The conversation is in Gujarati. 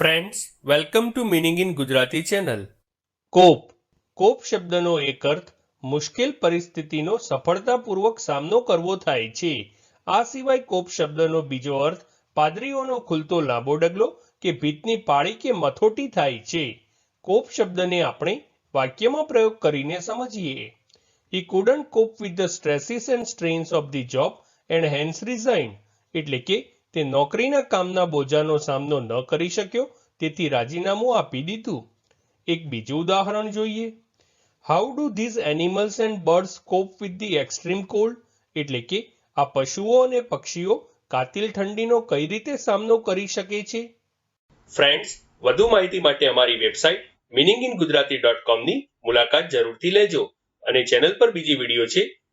Friends welcome to meaning in Gujarati channel cope cope શબ્દનો એક અર્થ, મુશ્કેલ પરિસ્થિતિનો સફળતાપૂર્વક સામનો કરવો થાય છે. આ સિવાય કોપ શબ્દનો બીજો અર્થ, પાદરીઓનો ખુલતો લાંબો ડગલો કે ભીતની પાળી કે મથોટી થાય છે. કોપ શબ્દને આપણે વાક્યમાં પ્રયોગ કરીને સમજીએ. He couldn't cope with the stresses and strains of the job and hence resign એટલે કે તે નોકરીના કામના બોજાનો સામનો ન કરી શક્યો, તેથી રાજીનામું આપી દીધું. એક બીજું ઉદાહરણ જોઈએ. How do these animals and birds cope with the extreme cold એટલે કે, આ પશુઓ અને પક્ષીઓ કાતિલ ઠંડીનો કઈ રીતે સામનો કરી શકે છે? ફ્રેન્ડ્સ વધુ માહિતી માટે અમારી website meaning in Gujarati dot કોમની મુલાકાત જરૂરથી લેજો અને ચેનલ પર બીજી વીડિયો છે